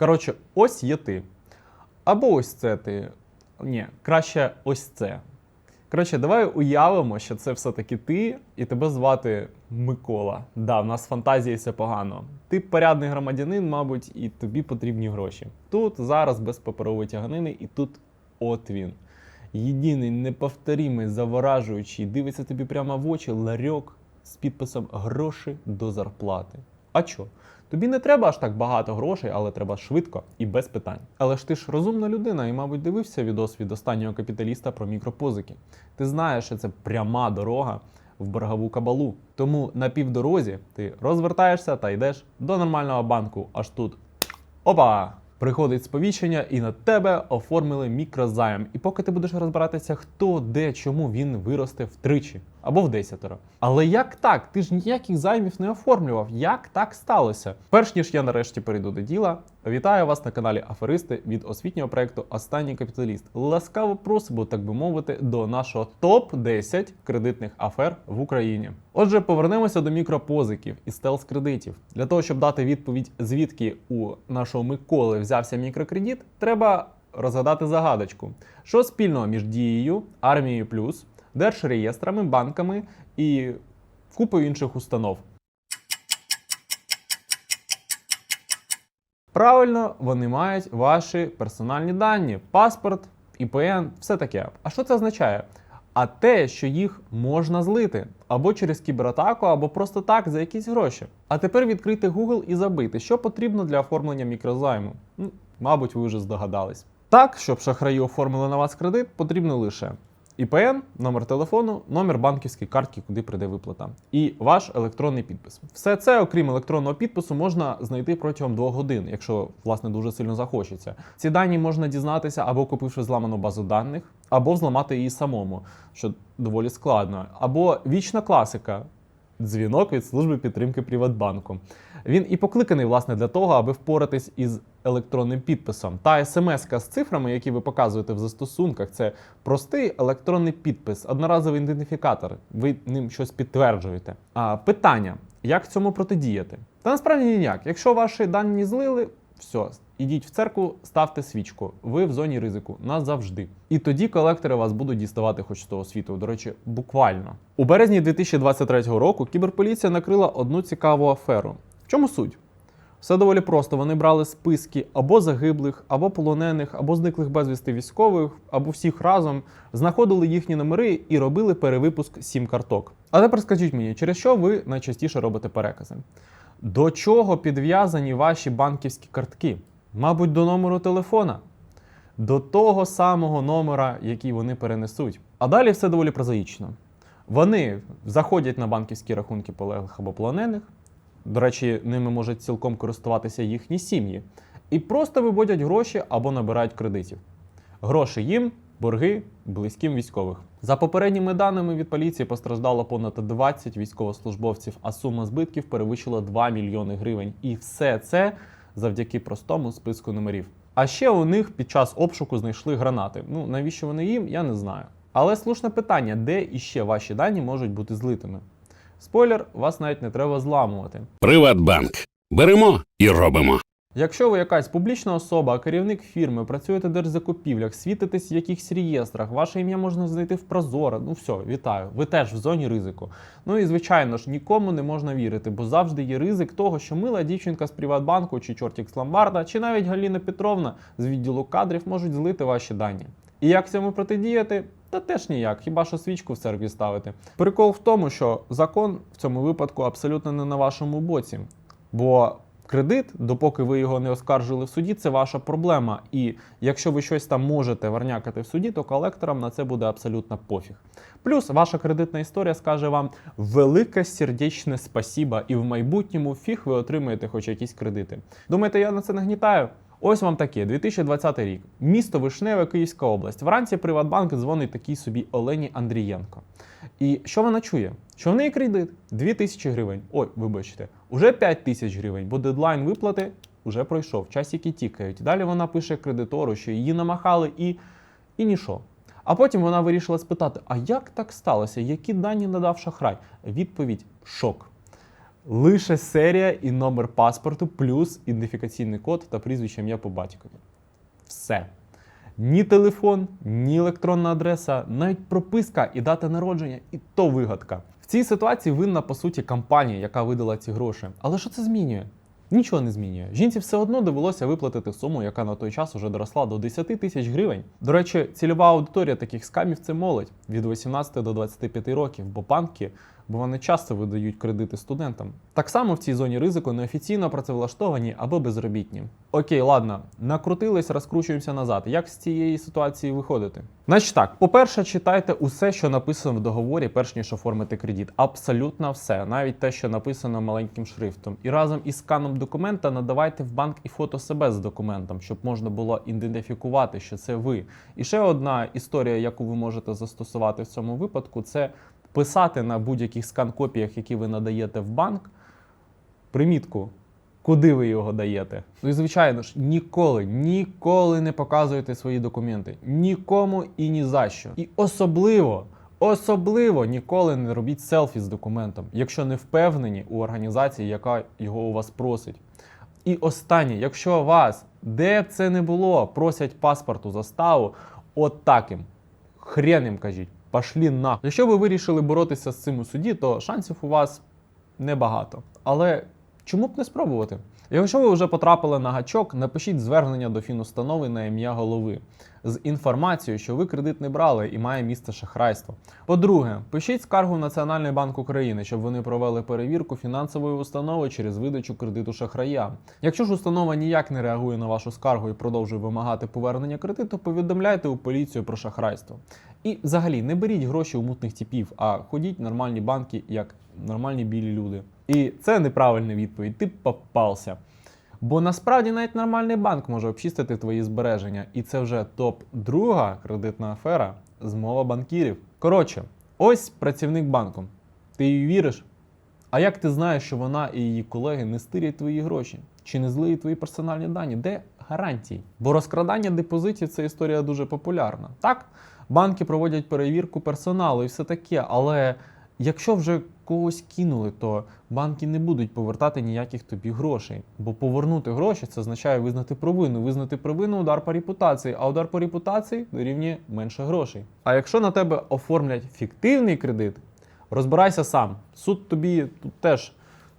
Коротше, ось є ти. Або ось це ти. Ні, краще ось це. Коротше, давай уявимо, що це все-таки ти, і тебе звати Микола. Да, в нас з фантазією все погано. Ти порядний громадянин, мабуть, і тобі потрібні гроші. Тут зараз без паперової тяганини, і тут от він. Єдиний, неповторимий, заворажуючий, дивиться тобі прямо в очі ларьок з підписом гроші до зарплати. А чо? Тобі не треба аж так багато грошей, але треба швидко і без питань. Але ж ти ж розумна людина і, мабуть, дивився відос від останнього капіталіста про мікропозики. Ти знаєш, що це пряма дорога в боргову кабалу. Тому на півдорозі ти розвертаєшся та йдеш до нормального банку. Аж тут опа! Приходить сповіщення, і на тебе оформили мікрозайм. І поки ти будеш розбиратися, хто, де, чому він виросте втричі або в десятеро. Але як так? Ти ж ніяких займів не оформлював. Як так сталося? Перш ніж я нарешті перейду до діла, вітаю вас на каналі Аферисти від освітнього проекту Останній капіталіст. Ласкаво просимо, так би мовити, до нашого топ 10 кредитних афер в Україні. Отже, повернемося до мікропозиків і стелс кредитів. Для того, щоб дати відповідь, звідки у нашого Миколи взявся мікрокредит, треба розгадати загадочку. Що спільного між дією, армією плюс, держреєстрами, банками і купою інших установ. Правильно, вони мають ваші персональні дані, паспорт, ІПН, все таке. А що це означає? А те, що їх можна злити або через кібератаку, або просто так за якісь гроші. А тепер відкрити Google і забити, що потрібно для оформлення мікрозайму. Ну, мабуть, ви вже здогадались. Так, щоб шахраї оформили на вас кредит, потрібно лише ІПН, номер телефону, номер банківської картки, куди прийде виплата, і ваш електронний підпис. Все це, окрім електронного підпису, можна знайти протягом двох годин, якщо власне дуже сильно захочеться. Ці дані можна дізнатися або купивши зламану базу даних, або взламати її самому, що доволі складно. Або вічна класика. Дзвінок від служби підтримки Приватбанку. Він і покликаний, власне, для того, аби впоратись із електронним підписом. Та смс з цифрами, які ви показуєте в застосунках, це простий електронний підпис, одноразовий ідентифікатор. Ви ним щось підтверджуєте. А питання: як цьому протидіяти? Та насправді ніяк. Якщо ваші дані злили, все, ідіть в церкву, ставте свічку. Ви в зоні ризику назавжди. І тоді колектори вас будуть діставати хоч з того світу. До речі, буквально. У березні 2023 року кіберполіція накрила одну цікаву аферу. В чому суть? Все доволі просто. Вони брали списки або загиблих, або полонених, або зниклих безвісти військових, або всіх разом, знаходили їхні номери і робили перевипуск сім карток. А тепер скажіть мені, через що ви найчастіше робите перекази? До чого підв'язані ваші банківські картки? Мабуть, до номеру телефона, до того самого номера, який вони перенесуть. А далі все доволі прозаїчно. Вони заходять на банківські рахунки полеглих або полонених. До речі, ними можуть цілком користуватися їхні сім'ї, і просто виводять гроші або набирають кредитів. Гроші їм, борги близьким військових. За попередніми даними від поліції постраждало понад 20 військовослужбовців, а сума збитків перевищила 2 мільйони гривень. І все це завдяки простому списку номерів. А ще у них під час обшуку знайшли гранати. Ну навіщо вони їм, я не знаю. Але слушне питання, де іще ваші дані можуть бути злитими? Спойлер, вас навіть не треба зламувати. Приватбанк. Беремо і робимо. Якщо ви якась публічна особа, керівник фірми, працюєте в держзакупівлях, світитесь в якихось реєстрах, ваше ім'я можна знайти в Прозоро, ну все, вітаю. Ви теж в зоні ризику. Ну і звичайно ж, нікому не можна вірити, бо завжди є ризик того, що мила дівчинка з Приватбанку чи чортік з Ломбарда, чи навіть Галіна Петровна з відділу кадрів можуть злити ваші дані. І як цьому протидіяти? Та теж ніяк, хіба що свічку в церкві ставити. Прикол в тому, що закон в цьому випадку абсолютно не на вашому боці. Бо кредит, допоки ви його не оскаржили в суді, це ваша проблема. І якщо ви щось там можете варнякати в суді, то колекторам на це буде абсолютно пофіг. Плюс ваша кредитна історія скаже вам велике сердечне спасіба, і в майбутньому фіг ви отримаєте хоч якісь кредити. Думаєте, я на це нагнітаю? Ось вам таке, 2020 рік. Місто Вишневе, Київська область. Вранці Приватбанк дзвонить такій собі Олені Андрієнко. І що вона чує? Що в неї кредит 2 тисячі гривень. Ой, вибачте, уже 5 тисяч гривень, бо дедлайн виплати вже пройшов, часики тікають. Далі вона пише кредитору, що її намахали і, і нічого. А потім вона вирішила спитати: а як так сталося? Які дані надав шахрай? Відповідь шок. Лише серія і номер паспорту, плюс ідентифікаційний код та прізвище ім'я по батькові. Все. Ні телефон, ні електронна адреса, навіть прописка і дата народження, і то вигадка. В цій ситуації винна по суті компанія, яка видала ці гроші. Але що це змінює? Нічого не змінює. Жінці все одно довелося виплатити суму, яка на той час уже доросла до 10 тисяч гривень. До речі, цільова аудиторія таких скамів це молодь від 18 до 25 років, бо банки, бо вони часто видають кредити студентам. Так само в цій зоні ризику неофіційно працевлаштовані або безробітні. Окей, ладно, накрутились, розкручуємося назад. Як з цієї ситуації виходити? Значить так, по-перше, читайте усе, що написано в договорі, перш ніж оформити кредит. Абсолютно все, навіть те, що написано маленьким шрифтом. І разом із сканом документа надавайте в банк і фото себе з документом, щоб можна було ідентифікувати, що це ви. І ще одна історія, яку ви можете застосувати в цьому випадку, це писати на будь-яких скан-копіях, які ви надаєте в банк, примітку, куди ви його даєте. Ну і звичайно ж, ніколи, ніколи не показуйте свої документи. Нікому і ні за що. І особливо. Особливо ніколи не робіть селфі з документом, якщо не впевнені у організації, яка його у вас просить. І останнє, якщо вас, де б це не було, просять паспорту заставу, от таким. Хрен їм кажіть, пошлі на. Якщо ви вирішили боротися з цим у суді, то шансів у вас небагато. Але чому б не спробувати? Якщо ви вже потрапили на гачок, напишіть звернення до фінустанови на ім'я голови з інформацією, що ви кредит не брали і має місце шахрайство. По-друге, пишіть скаргу в Національний банк України, щоб вони провели перевірку фінансової установи через видачу кредиту шахраям. Якщо ж установа ніяк не реагує на вашу скаргу і продовжує вимагати повернення кредиту, повідомляйте у поліцію про шахрайство. І взагалі не беріть гроші у мутних типів, а ходіть в нормальні банки як нормальні білі люди. І це неправильна відповідь. Ти попався. Бо насправді навіть нормальний банк може обчистити твої збереження, і це вже топ друга кредитна афера змова банкірів. Коротше, ось працівник банку. Ти їй віриш? А як ти знаєш, що вона і її колеги не стирять твої гроші? Чи не злиють твої персональні дані? Де гарантії? Бо розкрадання депозитів це історія дуже популярна. Так, банки проводять перевірку персоналу і все таке, але якщо вже когось кинули, то банки не будуть повертати ніяких тобі грошей. Бо повернути гроші це означає визнати провину. Визнати провину удар по репутації, а удар по репутації дорівнює менше грошей. А якщо на тебе оформлять фіктивний кредит, розбирайся сам. Суд тобі тут теж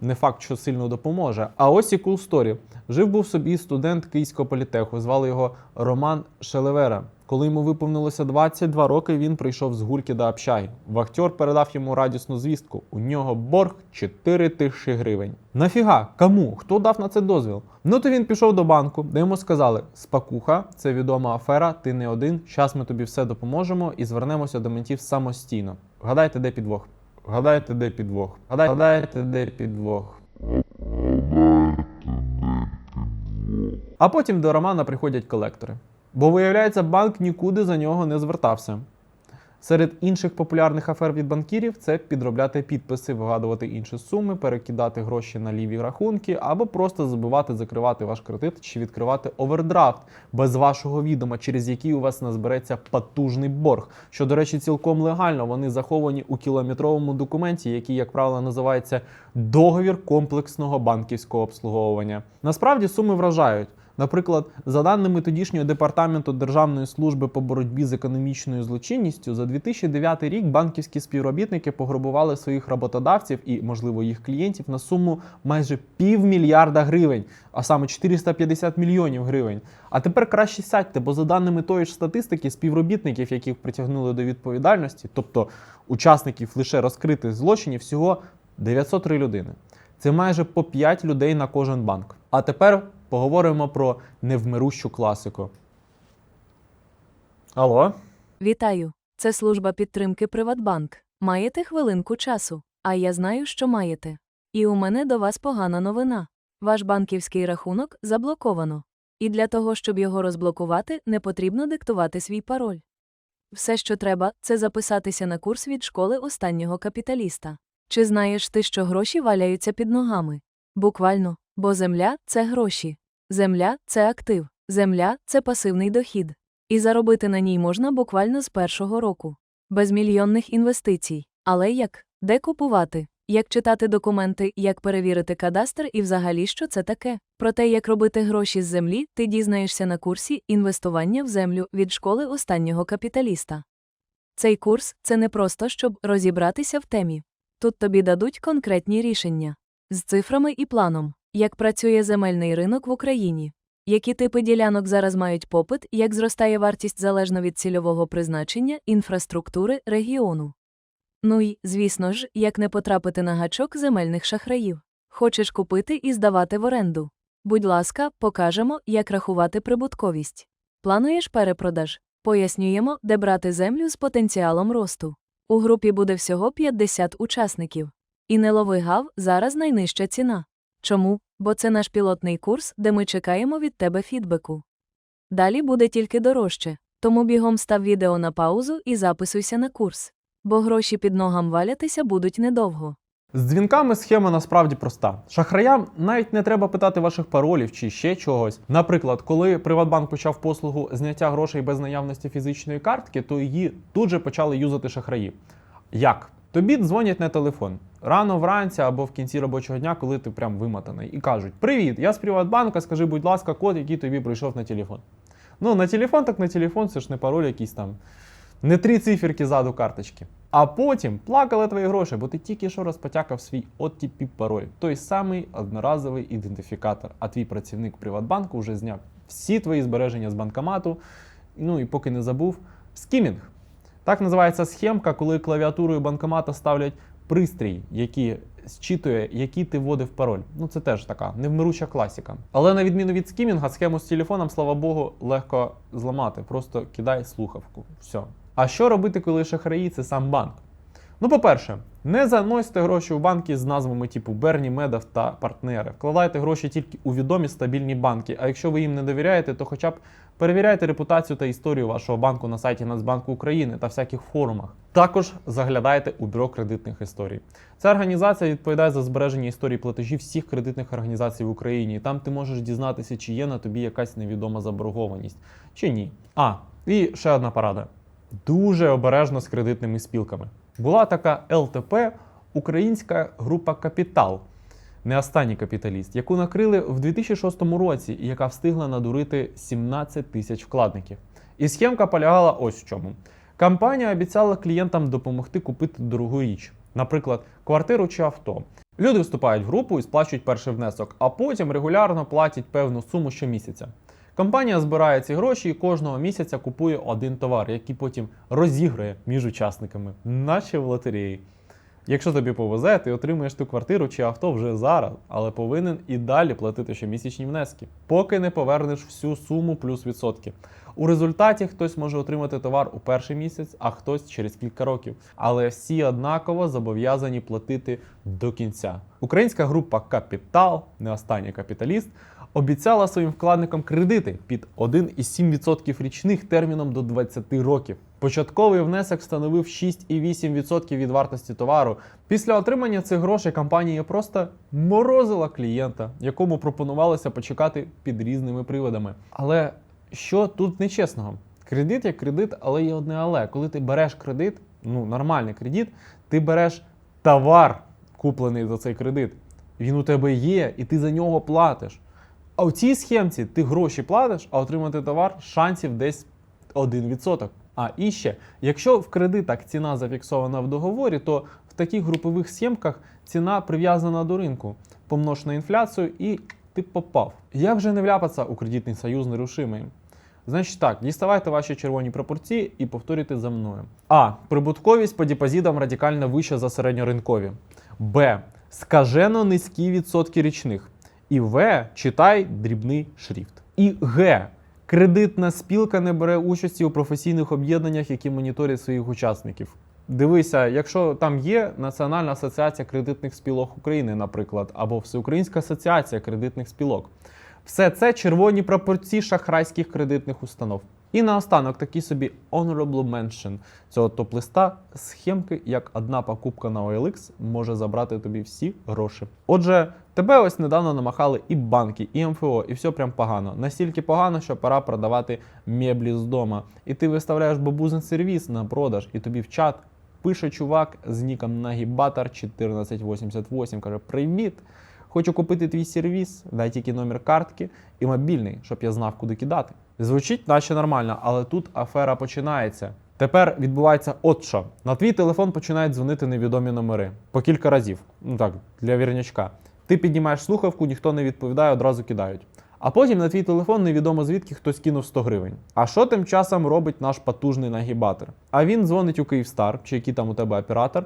не факт, що сильно допоможе. А ось і cool story. Жив був собі студент Київського політеху, звали його Роман Шелевера. Коли йому виповнилося 22 роки, він прийшов з гульки до общаги. Вахтер передав йому радісну звістку. У нього борг 4 тисячі гривень. Нафіга? Кому? Хто дав на це дозвіл? Ну то він пішов до банку, де йому сказали: Спакуха, це відома афера, ти не один. Щас ми тобі все допоможемо і звернемося до ментів самостійно. Гадайте, де підвох? Гадайте, де підвох? Гадайте, гадайте, де підвох? А потім до Романа приходять колектори. Бо, виявляється, банк нікуди за нього не звертався. Серед інших популярних афер від банкірів це підробляти підписи, вигадувати інші суми, перекидати гроші на ліві рахунки, або просто забувати закривати ваш кредит чи відкривати овердрафт без вашого відома, через який у вас назбереться потужний борг. Що, до речі, цілком легально. Вони заховані у кілометровому документі, який, як правило, називається договір комплексного банківського обслуговування. Насправді суми вражають. Наприклад, за даними тодішнього департаменту Державної служби по боротьбі з економічною злочинністю, за 2009 рік банківські співробітники пограбували своїх роботодавців і, можливо, їх клієнтів на суму майже півмільярда гривень, а саме 450 мільйонів гривень. А тепер краще сядьте, бо за даними тої ж статистики, співробітників, яких притягнули до відповідальності, тобто учасників лише розкритих злочинів, всього 903 людини. Це майже по 5 людей на кожен банк. А тепер поговоримо про невмирущу класику. Алло? Вітаю! Це служба підтримки Приватбанк. Маєте хвилинку часу, а я знаю, що маєте. І у мене до вас погана новина. Ваш банківський рахунок заблоковано. І для того, щоб його розблокувати, не потрібно диктувати свій пароль. Все, що треба, це записатися на курс від школи останнього капіталіста. Чи знаєш ти, що гроші валяються під ногами? Буквально, бо земля це гроші. Земля це актив. Земля це пасивний дохід. І заробити на ній можна буквально з першого року. Без мільйонних інвестицій. Але як? Де купувати? як читати документи, як перевірити кадастр і взагалі що це таке. Про те, як робити гроші з землі, ти дізнаєшся на курсі інвестування в землю від школи останнього капіталіста. Цей курс це не просто щоб розібратися в темі. Тут тобі дадуть конкретні рішення з цифрами і планом, як працює земельний ринок в Україні, які типи ділянок зараз мають попит, як зростає вартість залежно від цільового призначення, інфраструктури регіону. Ну й, звісно ж, як не потрапити на гачок земельних шахраїв. Хочеш купити і здавати в оренду. Будь ласка, покажемо, як рахувати прибутковість. Плануєш перепродаж? Пояснюємо, де брати землю з потенціалом росту. У групі буде всього 50 учасників. І не лови гав, зараз найнижча ціна. Чому? Бо це наш пілотний курс, де ми чекаємо від тебе фідбеку. Далі буде тільки дорожче, тому бігом став відео на паузу і записуйся на курс. Бо гроші під ногам валятися будуть недовго. З дзвінками схема насправді проста. Шахраям навіть не треба питати ваших паролів чи ще чогось. Наприклад, коли Приватбанк почав послугу зняття грошей без наявності фізичної картки, то її тут же почали юзати шахраї. Як? Тобі дзвонять на телефон рано вранці або в кінці робочого дня, коли ти прям вимотаний, і кажуть: Привіт, я з Приватбанка, скажи, будь ласка, код, який тобі прийшов на телефон. Ну, на телефон, так на телефон, це ж не пароль якийсь там. Не три циферки ззаду карточки. А потім плакали твої гроші, бо ти тільки що розпотякав свій OTP пароль, той самий одноразовий ідентифікатор. А твій працівник Приватбанку вже зняв всі твої збереження з банкомату. Ну і поки не забув, скімінг. Так називається схемка, коли клавіатурою банкомата ставлять пристрій, який зчитує, який ти вводив пароль. Ну це теж така невмируча класіка. Але на відміну від скімінга, схему з телефоном, слава Богу, легко зламати. Просто кидай слухавку. Все. А що робити, коли шахраї це сам банк? Ну, по-перше, не заносьте гроші у банки з назвами типу Берні, Медов та партнери. Вкладайте гроші тільки у відомі стабільні банки. А якщо ви їм не довіряєте, то хоча б перевіряйте репутацію та історію вашого банку на сайті Нацбанку України та всяких форумах. Також заглядайте у бюро кредитних історій. Ця організація відповідає за збереження історії платежів всіх кредитних організацій в Україні. Там ти можеш дізнатися, чи є на тобі якась невідома заборгованість, чи ні. А, і ще одна порада. Дуже обережно з кредитними спілками. Була така ЛТП, українська група Капітал, не останній капіталіст, яку накрили в 2006 році і яка встигла надурити 17 тисяч вкладників. І схемка полягала ось в чому. Компанія обіцяла клієнтам допомогти купити дорогу річ, наприклад, квартиру чи авто. Люди вступають в групу і сплачують перший внесок, а потім регулярно платять певну суму щомісяця. Компанія збирає ці гроші і кожного місяця купує один товар, який потім розігрує між учасниками, наче в лотереї. Якщо тобі повезе, ти отримаєш ту квартиру чи авто вже зараз, але повинен і далі платити щомісячні внески, поки не повернеш всю суму плюс відсотки. У результаті хтось може отримати товар у перший місяць, а хтось через кілька років. Але всі однаково зобов'язані платити до кінця. Українська група Капітал, не останній капіталіст, обіцяла своїм вкладникам кредити під 1,7% річних терміном до 20 років. Початковий внесок становив 6,8% від вартості товару. Після отримання цих грошей компанія просто морозила клієнта, якому пропонувалося почекати під різними приводами. Але що тут нечесного? Кредит як кредит, але є одне але. Коли ти береш кредит, ну нормальний кредит, ти береш товар, куплений за цей кредит. Він у тебе є, і ти за нього платиш. А у цій схемці ти гроші платиш, а отримати товар шансів десь 1%. А і ще, якщо в кредитах ціна зафіксована в договорі, то в таких групових схемках ціна прив'язана до ринку, помнож на інфляцію і ти попав. Як же не вляпатися у кредитний союз нерушимий? Значить так, діставайте ваші червоні пропорції і повторюйте за мною. А. Прибутковість по депозитам радикально вища за середньоринкові. Б. Скажено низькі відсотки річних. І В. Читай дрібний шрифт. І Г. Кредитна спілка не бере участі у професійних об'єднаннях, які моніторять своїх учасників. Дивися, якщо там є Національна асоціація кредитних спілок України, наприклад, або Всеукраїнська асоціація кредитних спілок. Все це червоні прапорці шахрайських кредитних установ. І наостанок такий собі honorable mention цього топ-листа схемки, як одна покупка на OLX може забрати тобі всі гроші. Отже, тебе ось недавно намахали і банки, і МФО, і все прям погано. Настільки погано, що пора продавати меблі з дома. І ти виставляєш бабузин сервіс на продаж, і тобі в чат Пише чувак з ніком Нагібатор 1488. Каже: Привіт! Хочу купити твій сервіс, дай тільки номер картки і мобільний, щоб я знав, куди кидати. Звучить наче нормально, але тут афера починається. Тепер відбувається от що. На твій телефон починають дзвонити невідомі номери по кілька разів. Ну так, для вірнячка. Ти піднімаєш слухавку, ніхто не відповідає, одразу кидають. А потім на твій телефон невідомо звідки хтось кинув 100 гривень. А що тим часом робить наш потужний нагібатор? А він дзвонить у Київстар, чи який там у тебе оператор,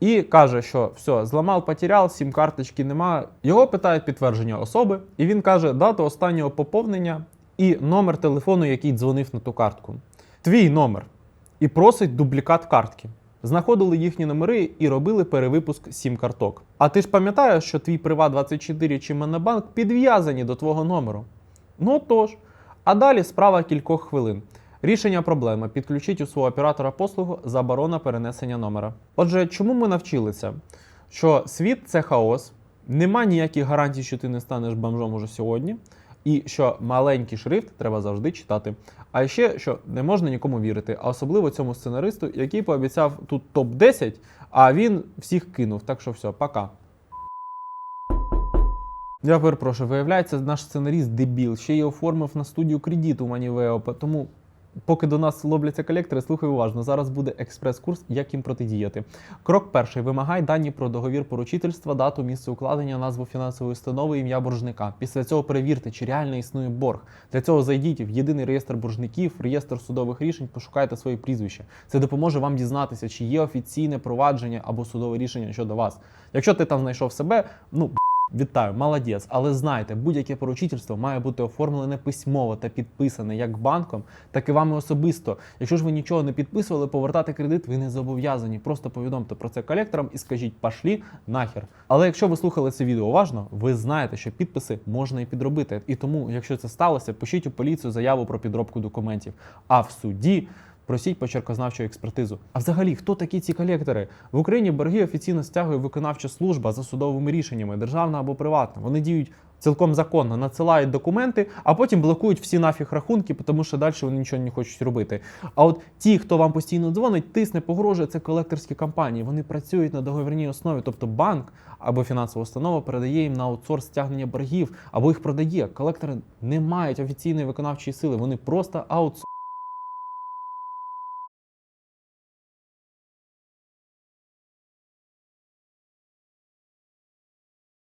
і каже, що все, зламав, потеряв, сім карточки нема. Його питають підтвердження особи, і він каже дату останнього поповнення і номер телефону, який дзвонив на ту картку. Твій номер. І просить дублікат картки. Знаходили їхні номери і робили перевипуск сім карток. А ти ж пам'ятаєш, що твій Приват24 чи Монобанк підв'язані до твого номеру? Ну тож. А далі справа кількох хвилин. Рішення проблеми підключіть у свого оператора послугу заборона перенесення номера. Отже, чому ми навчилися? Що світ це хаос, нема ніяких гарантій, що ти не станеш бомжом уже сьогодні, і що маленький шрифт треба завжди читати. А ще що не можна нікому вірити, а особливо цьому сценаристу, який пообіцяв тут топ-10, а він всіх кинув. Так що все, пока. Я перепрошую, виявляється, наш сценаріст дебіл ще й оформив на студію кредит у Манівео, тому поки до нас лобляться колектори, слухай уважно. Зараз буде експрес-курс, як їм протидіяти. Крок перший: вимагай дані про договір поручительства, дату, місце укладення, назву фінансової установи, ім'я боржника. Після цього перевірте, чи реально існує борг. Для цього зайдіть в єдиний реєстр боржників, реєстр судових рішень, пошукайте своє прізвище. Це допоможе вам дізнатися, чи є офіційне провадження або судове рішення щодо вас. Якщо ти там знайшов себе, ну. Вітаю, молодець. Але знайте, будь-яке поручительство має бути оформлене письмово та підписане як банком, так і вами особисто. Якщо ж ви нічого не підписували, повертати кредит ви не зобов'язані. Просто повідомте про це колекторам і скажіть пошлі нахер. Але якщо ви слухали це відео уважно, ви знаєте, що підписи можна і підробити. І тому, якщо це сталося, пишіть у поліцію заяву про підробку документів. А в суді. Просіть почеркознавчу експертизу. А взагалі, хто такі ці колектори? В Україні борги офіційно стягує виконавча служба за судовими рішеннями, державна або приватна. Вони діють цілком законно, надсилають документи, а потім блокують всі нафіг рахунки, тому що далі вони нічого не хочуть робити. А от ті, хто вам постійно дзвонить, тисне, погрожує, це колекторські компанії. Вони працюють на договірній основі, тобто банк або фінансова установа передає їм на аутсорс стягнення боргів, або їх продає. Колектори не мають офіційної виконавчої сили, вони просто аутсорс.